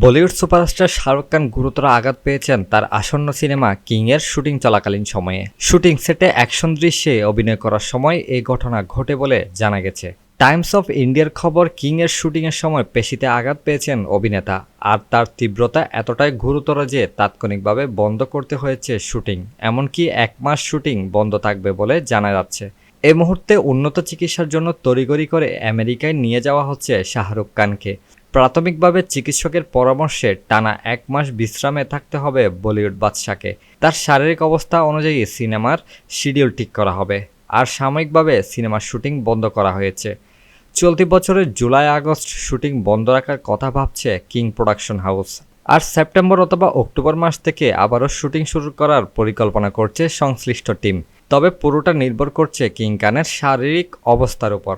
Bollywood superstar Shahrukh Khan গুরুতর আঘাত পেয়েছেন তার আসন্ন সিনেমা কিংয়ের শুটিং চলাকালীন সময়ে। শুটিং সেটে অ্যাকশন দৃশ্যে অভিনয় করার সময় এই ঘটনা ঘটে বলে জানা গেছে। টাইমস অফ ইন্ডিয়ার খবর কিংয়ের শুটিংয়ের সময় পেশিতে আঘাত পেয়েছেন অভিনেতা, আর তার তীব্রতা এতটাই গুরুতর যে তাৎক্ষণিকভাবে বন্ধ করতে হয়েছে শুটিং, এমনকি এক মাস শুটিং বন্ধ থাকবে বলে জানা যাচ্ছে। এ মুহূর্তে উন্নত চিকিৎসার জন্য তড়িগড়ি করে আমেরিকায় নিয়ে যাওয়া হচ্ছে শাহরুখ খানকে। প্রাথমিকভাবে চিকিৎসকের পরামর্শে টানা এক মাস বিশ্রামে থাকতে হবে বলিউড বাদশাকে। তার শারীরিক অবস্থা অনুযায়ী সিনেমার শিডিউল ঠিক করা হবে আর সাময়িকভাবে সিনেমার শুটিং বন্ধ করা হয়েছে। চলতি বছরের জুলাই আগস্ট শুটিং বন্ধ রাখার কথা ভাবছে কিং প্রোডাকশন হাউস। আর সেপ্টেম্বর অথবা অক্টোবর মাস থেকে আবারও শুটিং শুরু করার পরিকল্পনা করছে সংশ্লিষ্ট টিম। তবে পুরোটা নির্ভর করছে কিং খানের শারীরিক অবস্থার উপর।